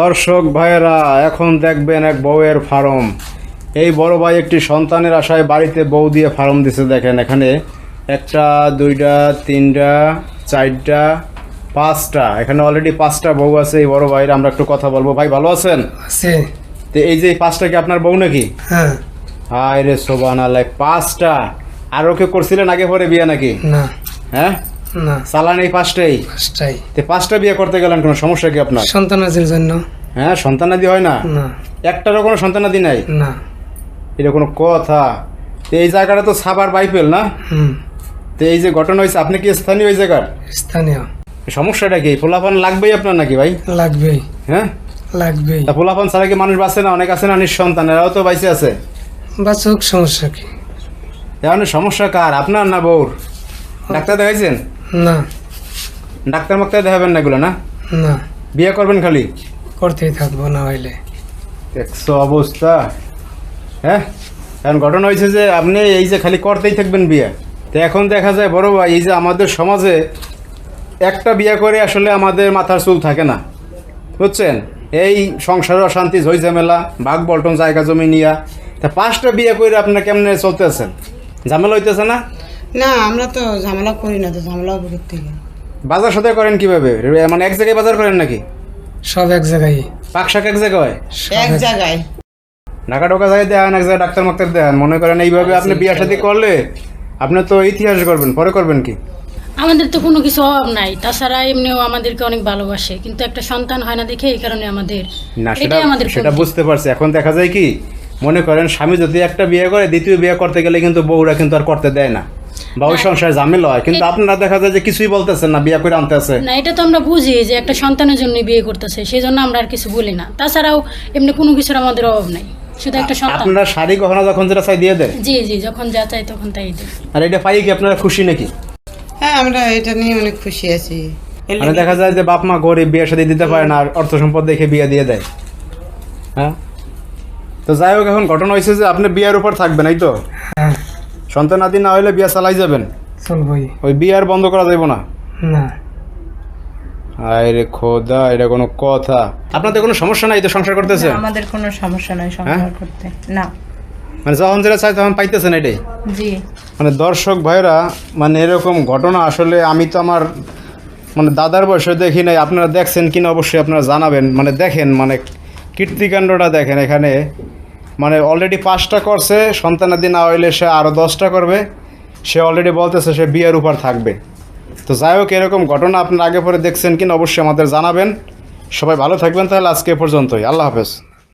দর্শক ভাইয়েরা এখন দেখবেন এক বউয়ের ফার্ম। এই বড় ভাই একটি সন্তানের আশায় বাড়িতে বউ দিয়ে ফার্ম দিছে দেখেন এখানে। একটা দুইটা তিনটা চারটা পাঁচটা। এখানে অলরেডি পাঁচটা বউ আছে এই বড় ভাইয়ের আমরা একটু কথা বলব। ভাই ভালো আছেন? তো এই যে পাঁচটা কি আপনার বউ নাকি? হ্যাঁ। হায় রে সোবান আলাই পাঁচটা। আর ওকে করছিলেন আগে পরে বিয়ে নাকি? হ্যাঁ? না। চালান এই পাঁচটাই। পাঁচটাই। তো পাঁচটা বিয়ে করতে গেলেন কোনো সমস্যা কি আপনার? সন্তানাদের জন্য। হ্যাঁ সন্তানাদি হয় না? না। একটারও কোনো সন্তানাদি নাই? না। এটা কোনো কথা। তো এই জায়গাটা তো সাবার বাইপেল না? হুম। তো এই যে ঘটনা হয়েছে আপনি কি স্থানীয় জায়গার? স্থানীয়। সমস্যাটা কি? পোলাপান লাগবেই আপনার নাকি ভাই? লাগবেই। হ্যাঁ? লাগবেই। তা পোলাপান ছাড়া কি মানুষ বাঁচে না? অনেক আছে না নিঃসন্তান? এরাও তো বাইসে আছে। বাচক সমস্যা কি? এখন সমস্যা কার? আপনার না বউর? ডাক্তার দেখাইছেন? না। ডাক্তার মাক্তার দেখাবেন না এগুলো না? না। বিয়ে করবেন খালি? করতেই থাকব না হইলে। একশো অবস্থা। হ্যাঁ? এখন ঘটনা হয়েছে যে আপনি এই যে খালি করতেই থাকবেন বিয়ে। তো এখন দেখা যায় বড় ভাই এই যে আমাদের সমাজে একটা বিয়ে করে আসলে আমাদের মাথার চুল থাকে না। বুঝছেন? এই সংসার অশান্তি ঝই ঝামেলা ভাগ বল্টন জায়গা জমি নিয়া। তা পাঁচটা বিয়ে করে আপনার কেমনে চলতে আছেন ঝামেলা হইতেছে না? না আমরা তো ঝামেলা করি না তো ঝামেলা থেকে বাজার সাথে করেন কীভাবে? মানে এক জায়গায় বাজার করেন নাকি? সব এক জায়গায়। পাক শাক এক জায়গায় হয়? এক জায়গায়। ঢাকা ঢোকা জায়গায় দেন এক জায়গায় ডাক্তার মাক্তার দেন। মনে করেন এইভাবে আপনি বিয়ে শাদী করলে আপনি তো ইতিহাস করবেন পরে করবেন কি? আমাদের তো কোনো কিছু অভাব নাই। তাছাড়া এমনিও আমাদেরকে অনেক ভালোবাসে। কিন্তু একটা সন্তান হয় না দেখে এই কারণে আমাদের। না সেটা আমাদের সেটা বুঝতে পারছি। এখন দেখা যায় কি মনে করেন স্বামী যদি একটা বিয়ে করে দ্বিতীয় বিয়ে করতে গেলে কিন্তু বউরা কিন্তু আর করতে দেয় না। বা ওই সংসারে ঝামেলা হয় কিন্তু আপনারা দেখা যায় যে কিছুই বলতেছেন না বিয়ে করে আনতে আছে না এটা তো আমরা বুঝি যে একটা সন্তানের জন্য বিয়ে করতেছে সেই জন্য আমরা আর কিছু বলি না। তাছাড়াও এমনি কোনো কিছুর আমাদের অভাব নাই শুধু একটা সন্তান। আপনারা শাড়ি গহনা যখন যেটা চাই দিয়ে দেয়? জি জি যখন যা চাই তখন তাই দিই আর এটা পাই কি আপনারা খুশি নাকি? হ্যাঁ আমরা এটা নিয়ে অনেক খুশি আছি। মানে দেখা যায় যে বাপ মা গরিব বিয়ে সাথে দিতে পারে না আর অর্থ সম্পদ দেখে বিয়ে দিয়ে দেয়। হ্যাঁ? তো যাই হোক এখন ঘটনা হয়েছে যে আপনি বিয়ের উপর থাকবেন এই তো? হ্যাঁ। সন্তান আদি না হলে বিয়া চালাই যাবেন? চলবই। ওই বিয়ে আর বন্ধ করা যাবে না? না। আয় রে খোদা এটা কোনো কথা। আপনাদের কোনো সমস্যা নাই তো সংসার করতেছে আমাদের কোনো সমস্যা নাই সংসার হ্যাঁ? করতে। না। মানে যখন যেটা চাই তখন পাইতেছেন এটাই? জি। মানে দর্শক ভাইরা মানে এরকম ঘটনা আসলে আমি তো আমার মানে দাদার বয়সে দেখি নাই। আপনারা দেখছেন কিনা অবশ্যই আপনারা জানাবেন। মানে দেখেন মানে কীর্তিকাণ্ডটা দেখেন এখানে। মানে অলরেডি পাঁচটা করছে সন্তানাদি না হইলে সে আরও দশটা করবে। সে অলরেডি বলতেছে সে বিয়ের উপর থাকবে। তো যাই হোক, এরকম ঘটনা আপনারা আগে পরে দেখছেন কিনা অবশ্যই আমাদের জানাবেন। সবাই ভালো থাকবেন তাহলে আজকে পর্যন্তই। আল্লাহ হাফেজ।